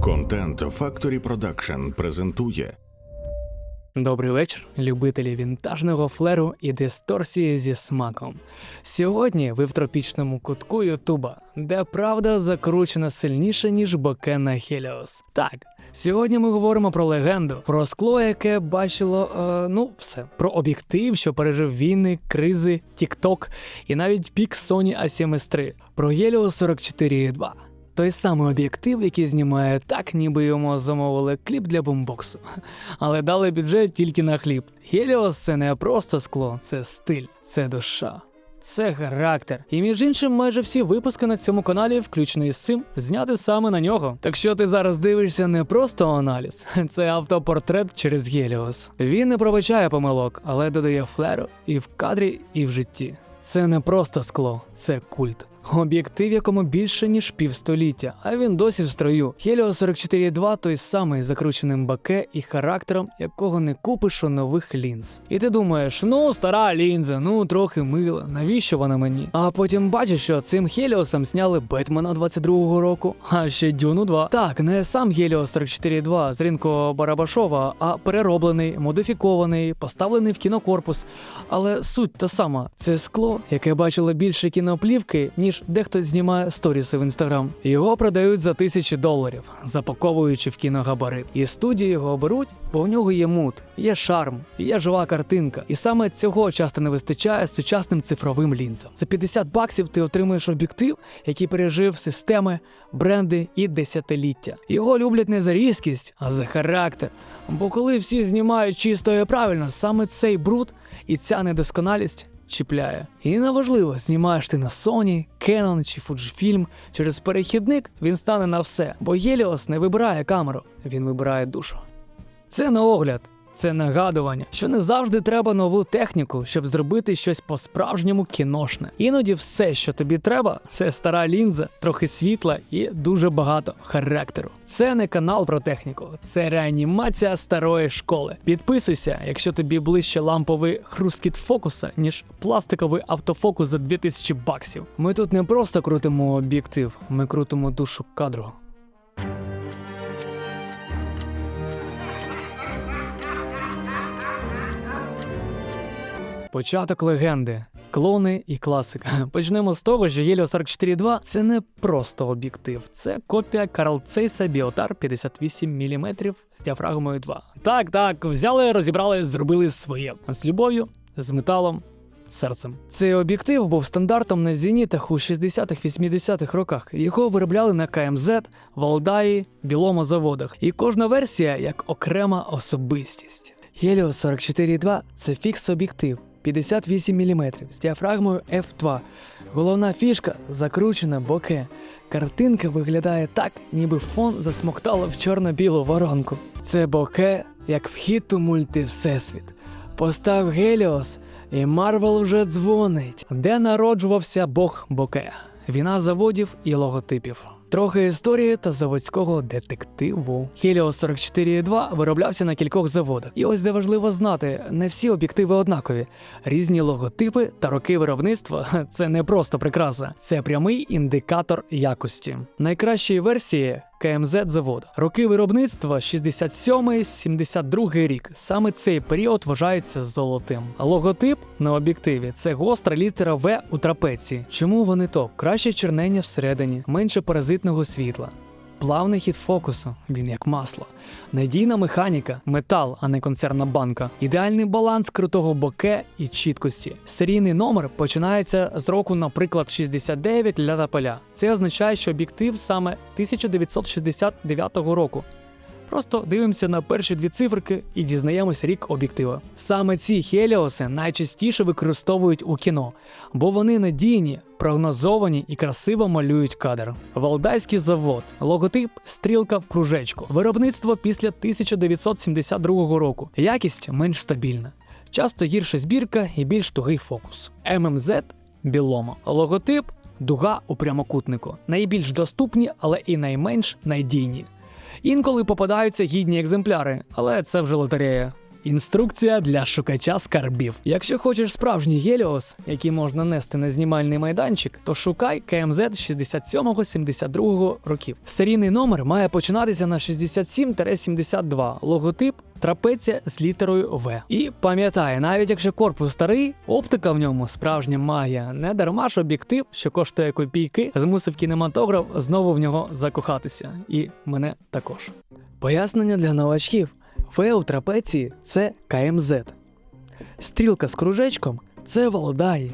Контент Factory Production презентує Добрий вечір, любителі вінтажного флеру і дисторсії зі смаком. Сьогодні ви в тропічному кутку Ютуба, де правда закручена сильніше, ніж боке на Хеліос. Так, сьогодні ми говоримо про легенду, про скло, яке бачило, е, ну, все, про об'єктив, що пережив війни, кризи, тік-ток і навіть пік Sony A7 III, про Helios 44.2. Той самий об'єктив, який знімає так, ніби йому замовили кліп для бомбоксу. Але дали бюджет тільки на хліб. Хеліос це не просто скло, це стиль, це душа. Це характер. І між іншим, майже всі випуски на цьому каналі, включно із цим, зняти саме на нього. Так що ти зараз дивишся не просто аналіз, це автопортрет через Геліос. Він не пробачає помилок, але додає флеру і в кадрі, і в житті. Це не просто скло, це культ. Об'єктив, якому більше ніж півстоліття, а він досі в строю. Helios 44.2 той самий закрученим баке і характером, якого не купиш у нових лінз. І ти думаєш, ну стара лінза, ну трохи мила, навіщо вона мені? А потім бачиш, що цим Хеліосом сняли Бетмена 22-го року, а ще Дюну 2. Так, не сам Helios 44.2 з ринку Барабашова, а перероблений, модифікований, поставлений в кінокорпус. Але суть та сама: це скло, яке бачило більше кіноплівки, ніж дехто знімає сторіси в інстаграм. Його продають за тисячі доларів, запаковуючи в кіногабарит. І студії його беруть, бо в нього є мут, є шарм, є жива картинка. І саме цього часто не вистачає сучасним цифровим лінзам. За 50 баксів ти отримуєш об'єктив, який пережив системи, бренди і десятиліття. Його люблять не за різкість, а за характер. Бо коли всі знімають чисто і правильно, саме цей бруд і ця недосконалість чіпляє. І неважливо, знімаєш ти на Sony, Canon чи Fujifilm, через перехідник він стане на все, бо Helios не вибирає камеру, він вибирає душу. Це не огляд, це нагадування, що не завжди треба нову техніку, щоб зробити щось по-справжньому кіношне. Іноді все, що тобі треба, це стара лінза, трохи світла і дуже багато характеру. Це не канал про техніку, це реанімація старої школи. Підписуйся, якщо тобі ближче ламповий хрускіт фокуса, ніж пластиковий автофокус за 2000 баксів. Ми тут не просто крутимо об'єктив, ми крутимо душу кадру. Початок легенди. Клони і класика. Почнемо з того, що Helio 44.2 це не просто об'єктив, це копія Карл Цейса Біотар 58 мм з діафрагмою 2. Так, так, взяли, розібрали, зробили своє. З любов'ю, з металом, серцем. Цей об'єктив був стандартом на зенітах у 60-х-80-х роках. Його виробляли на КМЗ, Валдаї, білому заводах. І кожна версія як окрема особистість. Helios 44.2 – це фікс-об'єктив 58 мм з діафрагмою F2. Головна фішка закручена боке. Картинка виглядає так, ніби фон засмоктало в чорно-білу воронку. Це боке як вхід у мультивсесвіт. Постав Геліос, і Марвел вже дзвонить. Де народжувався Бог Боке? Війна заводів і логотипів. Трохи історії та заводського детективу. Helios 44.2 вироблявся на кількох заводах. І ось де важливо знати, не всі об'єктиви однакові. Різні логотипи та роки виробництва це не просто прикраса, це прямий індикатор якості. Найкращі версії КМЗ завод. Роки виробництва 67-72 рік. Саме цей період вважається золотим. Логотип на об'єктиві це гостра літера В у трапеції. Чому вони то? Краще чернення всередині, менше паразитного світла. Плавний хід фокусу, він як масло. Надійна механіка, метал, а не концерна банка. Ідеальний баланс крутого боке і чіткості. Серійний номер починається з року, наприклад, 69 для тапеля. Це означає, що об'єктив саме 1969 року. Просто дивимося на перші дві циферки і дізнаємося рік об'єктива. Саме ці хеліоси найчастіше використовують у кіно, бо вони надійні, прогнозовані і красиво малюють кадр. Валдайський завод, логотип, стрілка в кружечку, виробництво після 1972 року. Якість менш стабільна. Часто гірша збірка і більш тугий фокус. ММЗ біломо. Логотип дуга у прямокутнику. Найбільш доступні, але і найменш надійні. Інколи попадаються гідні екземпляри, але це вже лотерея. Інструкція для шукача скарбів. Якщо хочеш справжній Геліос, який можна нести на знімальний майданчик, то шукай КМЗ 67-72 років. Серійний номер має починатися на 67-72, логотип трапеція з літерою В. І пам'ятай, навіть якщо корпус старий, оптика в ньому справжня магія. Не дарма ж об'єктив, що коштує копійки, змусив кінематограф знову в нього закохатися. І мене також. Пояснення для новачків. В у трапеції це КМЗ. Стрілка з кружечком це Валдаї.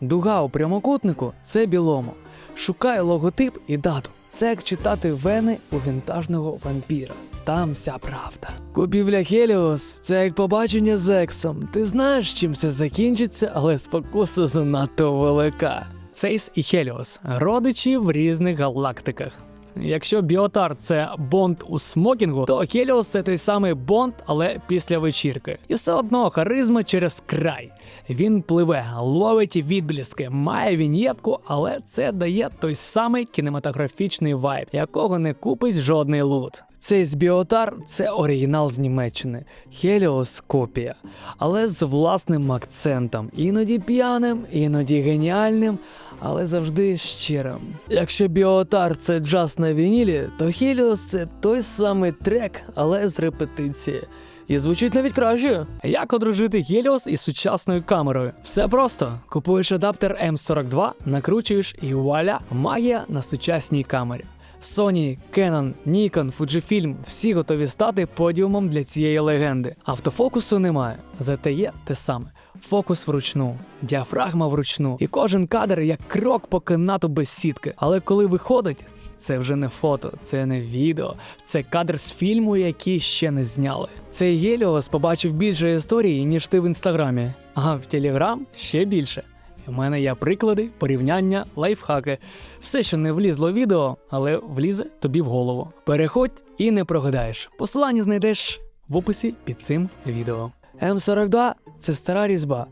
Дуга у прямокутнику це білому. Шукай логотип і дату. Це як читати вени у вінтажного вампіра. Там вся правда. Купівля Хеліос це як побачення з ексом. Ти знаєш, чим це закінчиться, але спокуса занадто велика. Цейс і Хеліос родичі в різних галактиках. Якщо Біотар це Бонд у смокінгу, то Хеліос це той самий Бонд, але після вечірки. І все одно харизма через край. Він пливе, ловить відбліски, має вінєтку, але це дає той самий кінематографічний вайб, якого не купить жодний лут. Цей з Біотар це оригінал з Німеччини, Хеліос копія, але з власним акцентом, іноді п'яним, іноді геніальним, але завжди щирим. Якщо Біотар це джаз на вінілі, то Хеліос це той самий трек, але з репетиції. І звучить навіть краще. Як одружити Helios із сучасною камерою? Все просто. Купуєш адаптер M42, накручуєш і вуаля, магія на сучасній камері. Sony, Canon, Nikon, Fujifilm – всі готові стати подіумом для цієї легенди. Автофокусу немає, зате є те саме. Фокус вручну, діафрагма вручну, і кожен кадр як крок по канату без сітки. Але коли виходить, це вже не фото, це не відео, це кадр з фільму, який ще не зняли. Цей Геліос побачив більше історії, ніж ти в інстаграмі, а в Телеграм ще більше. У мене є приклади, порівняння, лайфхаки. Все, що не влізло в відео, але влізе тобі в голову. Переходь і не прогадаєш. Посилання знайдеш в описі під цим відео. М42 це стара різьба.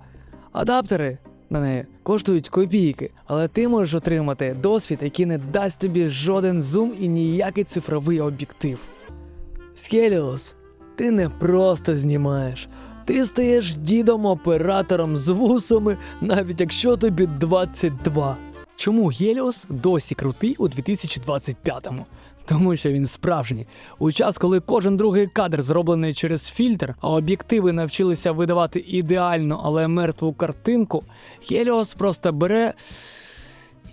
Адаптери на неї коштують копійки, але ти можеш отримати досвід, який не дасть тобі жоден зум і ніякий цифровий об'єктив. Скеліос, ти не просто знімаєш. Ти стаєш дідом-оператором з вусами, навіть якщо тобі 22. Чому Геліос досі крутий у 2025-му? Тому що він справжній. У час, коли кожен другий кадр зроблений через фільтр, а об'єктиви навчилися видавати ідеальну, але мертву картинку, Геліос просто бере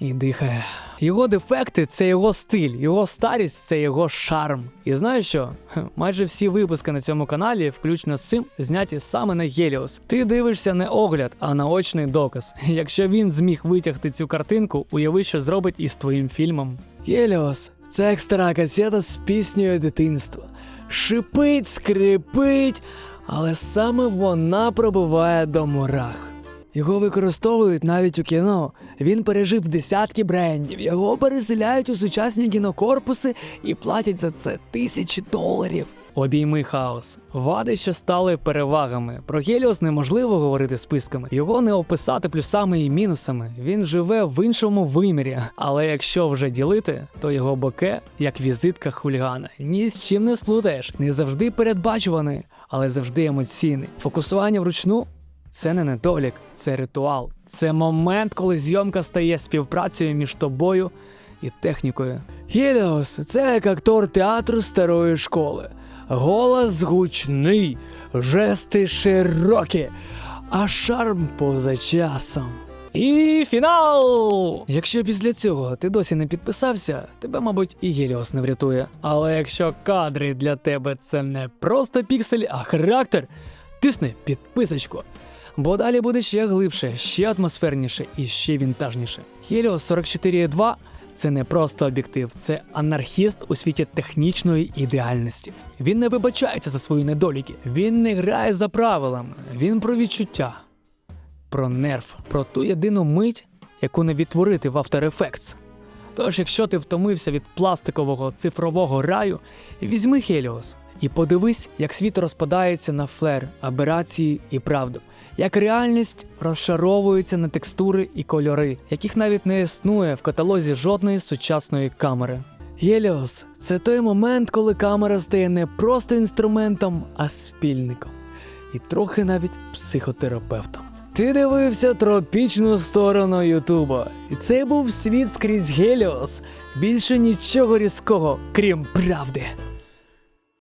і дихає. Його дефекти це його стиль, його старість це його шарм. І знаєш що? Майже всі випуски на цьому каналі, включно з цим, зняті саме на Геліос. Ти дивишся не огляд, а наочний доказ. Якщо він зміг витягти цю картинку, уяви, що зробить із твоїм фільмом. Геліос це як стара касета з піснею дитинства. Шипить, скрипить, але саме вона пробиває до мурах. Його використовують навіть у кіно. Він пережив десятки брендів. Його переселяють у сучасні кінокорпуси і платять за це тисячі доларів. Обійми хаос. Вади, що стали перевагами. Про Геліос неможливо говорити списками. Його не описати плюсами і мінусами. Він живе в іншому вимірі. Але якщо вже ділити, то його боке як візитка хулігана. Ні з чим не сплутаєш. Не завжди передбачуваний, але завжди емоційний. Фокусування вручну це не недолік, це ритуал. Це момент, коли зйомка стає співпрацею між тобою і технікою. Геліос це як актор театру старої школи. Голос гучний, жести широкі, а шарм поза часом. І фінал! Якщо після цього ти досі не підписався, тебе, мабуть, і Геліос не врятує. Але якщо кадри для тебе це не просто піксель, а характер, тисни підписочку. Бо далі буде ще глибше, ще атмосферніше і ще вінтажніше. Helios 44.2 це не просто об'єктив, це анархіст у світі технічної ідеальності. Він не вибачається за свої недоліки, він не грає за правилами, він про відчуття, про нерв, про ту єдину мить, яку не відтворити в After Effects. Тож, якщо ти втомився від пластикового цифрового раю, візьми Helios і подивись, як світ розпадається на флер, аберації і правду, як реальність розшаровується на текстури і кольори, яких навіть не існує в каталозі жодної сучасної камери. Helios – це той момент, коли камера стає не просто інструментом, а спільником. і трохи навіть психотерапевтом. Ти дивився тропічну сторону Ютуба, і це був світ скрізь Геліос. Більше нічого різкого, крім правди.